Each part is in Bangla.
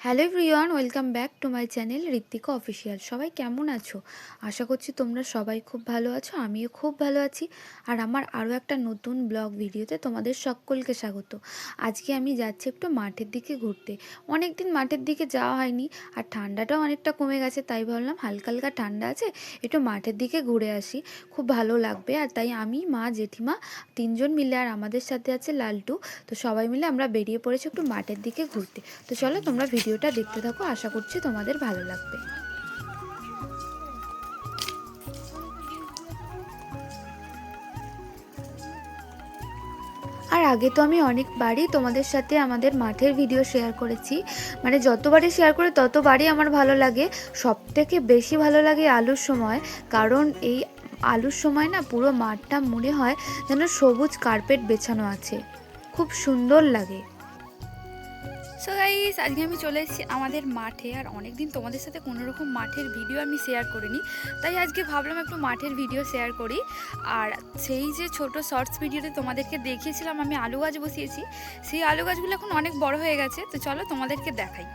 Hello everyone welcome back to my channel Ritwika official সবাই কেমন আছো? আশা করছি তোমরা সবাই খুব ভালো আছো, আমিও খুব ভালো আছি। আর আমার আরও একটা নতুন ব্লগ ভিডিওতে তোমাদের সকলকে স্বাগত। আজকে আমি যাচ্ছি একটু মাঠের দিকে ঘুরতে। অনেক দিন মাঠের দিকে যাওয়া হয়নি, আর ঠান্ডাটাও অনেকটা কমে গেছে, তাই ভাবলাম হালকা হালকা ঠান্ডা আছে, একটু মাঠের দিকে ঘুরে আসি। খুব ভালো লাগবে, আর তাই আমি, মা, জেঠিমা তিনজন মিলে আর আমাদের সাথে আছে লালটু। তো সবাই মিলে আমরা বেরিয়ে পড়েছি একটু মাঠের দিকে ঘুরতে। তো চলো তোমরা ভিডিওটা দেখতে থাকো, আশা করছি তোমাদের ভালো লাগবে। আর আগে তো আমি অনেকবারই তোমাদের সাথে আমাদের মাঠের ভিডিও শেয়ার করেছি। মানে যতবারই শেয়ার করি, ততবারই আমার ভালো লাগে। সব থেকে বেশি ভালো লাগে আলুর সময়, কারণ এই আলুর সময় না পুরো মাঠটা মনে হয় যেন সবুজ কার্পেট বেছানো আছে। খুব সুন্দর লাগে। সো গাইস আজকে আমি চলে এসেছি আমাদের মাঠে আর অনেক দিন তোমাদের সাথে কোনো রকম মাঠের ভিডিও আমি শেয়ার করিনি। তাই আজকে ভাবলাম একটু মাঠের ভিডিও শেয়ার করি। আর সেই যে ছোট শর্টস ভিডিওতে তোমাদেরকে দেখিয়েছিলাম, আমি আলু গাছ বসিয়েছি। সেই আলু গাছগুলো এখন অনেক বড় হয়ে গেছে, তো চলো তোমাদেরকে দেখাই।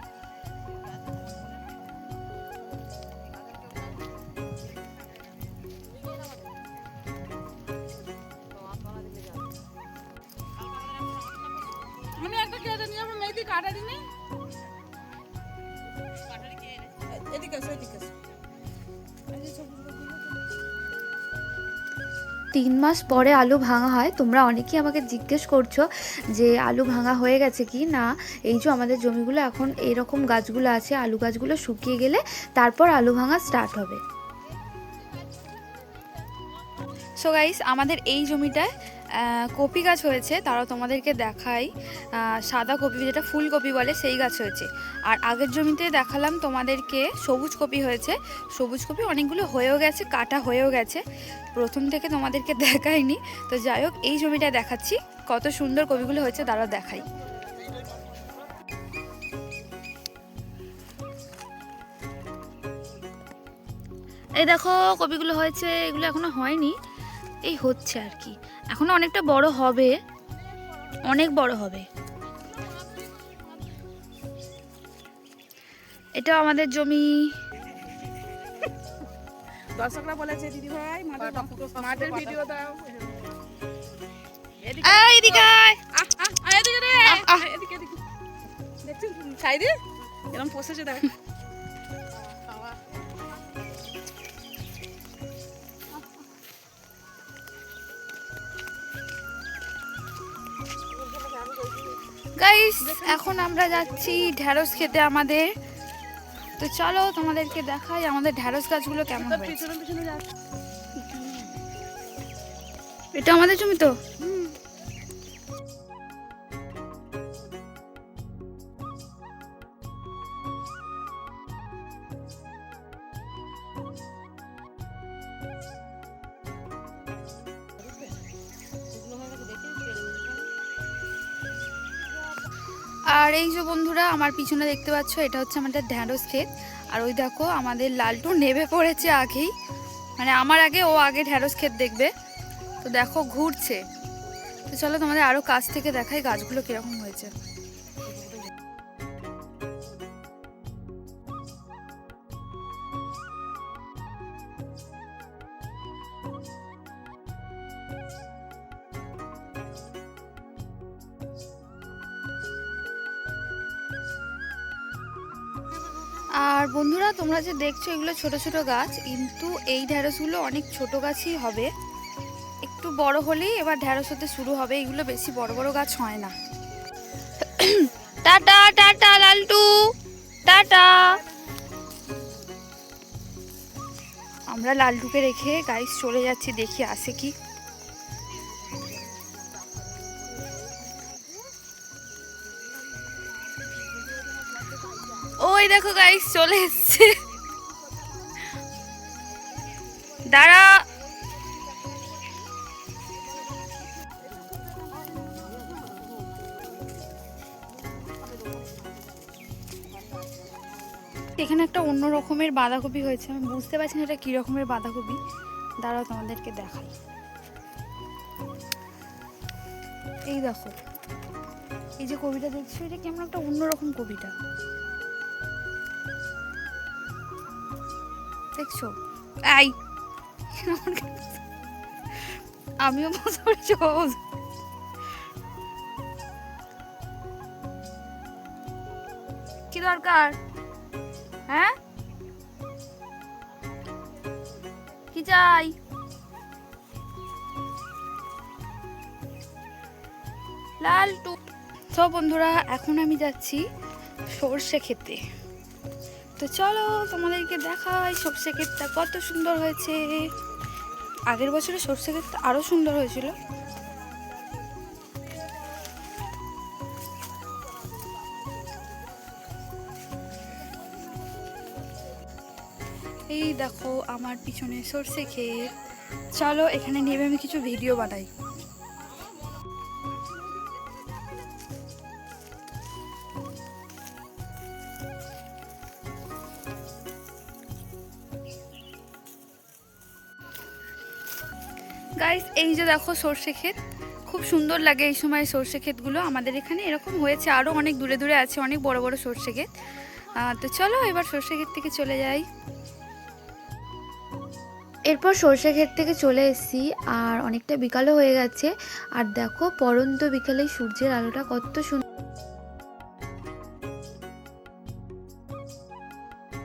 এদিকে এদিকে তিন মাস পরে আলু ভাঙা হয় তোমরা অনেকেই আমাকে জিজ্ঞেস করছ যে আলু ভাঙা হয়ে গেছে কি না। এই যে আমাদের জমিগুলো এখন এরকম গাছগুলো আছে আলু গাছগুলো শুকিয়ে গেলে তারপর আলু ভাঙা স্টার্ট হবে। সো গাইস আমাদের এই জমিটায় কপি গাছ হয়েছে তারা তোমাদেরকে দেখাই। সাদা কপি, যেটা ফুলকপি বলে, সেই গাছ হয়েছে। আর আগের জমিতে দেখালাম তোমাদেরকে, সবুজ কপি হয়েছে। সবুজ কপি অনেকগুলো হয়েও গেছে, কাটা হয়েও গেছে। প্রথম থেকে তোমাদেরকে দেখাইনি। তো যাই হোক, এই জমিটা দেখাচ্ছি। কত সুন্দর কপিগুলো হয়েছে তারা দেখাই। এই দেখো, কপিগুলো হয়েছে, এগুলো এখনও হয়নি। এই হচ্ছে আর কি। এখনও অনেকটা বড় হবে। অনেক বড় হবে। এটা আমাদের জমি। দর্শকরা বলেছে দিদি ভাই মাঠের ভিডিও দাও। এদিকে এই দিকে গাইস এখন আমরা যাচ্ছি ঢ্যাঁড়স খেতে আমাদের। তো চলো তোমাদেরকে দেখাই আমাদের ঢ্যাঁড়স গাছগুলো কেমন এটা আমাদের জমি তো? আর এই যে বন্ধুরা, আমার পিছনে দেখতে পাচ্ছ, এটা হচ্ছে আমাদের ঢ্যাঁড়স ক্ষেত। আর ওই দেখো, আমাদের লালটু নেবে পড়েছে আগেই। মানে আমার আগে, ও আগে ঢ্যাঁড়স ক্ষেত দেখবে। তো দেখো, ঘুরছে। তো চলো তোমাদের আরও কাছ থেকে দেখাই গাছগুলো কীরকম হয়েছে। আর বন্ধুরা, তোমরা যে দেখছ এগুলো ছোট ছোট গাছ, কিন্তু এই ঢ্যাঁড়সগুলো অনেক ছোট গাছই হবে। একটু বড় হলেই এবার ঢ্যাঁড়স হতে শুরু হবে, এগুলো বেশি বড় বড় গাছ হয় না। Tata tata Laltu, tata. আমরা লালটুকে রেখে গাইস চলে যাচ্ছি, দেখি আসে কি। ওই দেখো গাইস চলে এসছে। দাঁড়া। এখানে একটা অন্য রকমের বাঁধাকপি হয়েছে, আমি বুঝতে পারছি না এটা কী রকমের বাঁধাকপি। দাঁড়াও তোমাদেরকে দেখাই। এই দেখো, এই যে কবিটা দেখছ, এটা কেমন একটা অন্যরকম কবিটা। দেখছ? এই! আমিও ও কি দরকার? হ্যাঁ? কি চাই? লাল টু তো বন্ধুরা, এখন আমি যাচ্ছি সর্ষে খেতে। তো চলো তোমাদেরকে দেখাই সর্ষে ক্ষেতটা কত সুন্দর হয়েছে। আগের বছরে সর্ষে ক্ষেতটা আরও সুন্দর হয়েছিল। এই দেখো আমার পিছনে সর্ষে ক্ষেত। চলো এখানে নেমে আমি কিছু ভিডিও বানাই। গাইস এই যে দেখো সর্ষে ক্ষেত, খুব সুন্দর লাগে এই সময় সর্ষে ক্ষেতগুলো। আমাদের এখানে এরকম হয়েছে আরও অনেক দূরে দূরে আছে, অনেক বড় বড় সর্ষে ক্ষেত। তো চলো এবার সর্ষে ক্ষেত থেকে চলে যাই। এরপর সর্ষে ক্ষেত থেকে চলে এসেছি, আর অনেকটা বিকালও হয়ে গেছে। আর দেখো, পরন্ত বিকালে সূর্যের আলোটা কত সুন্দর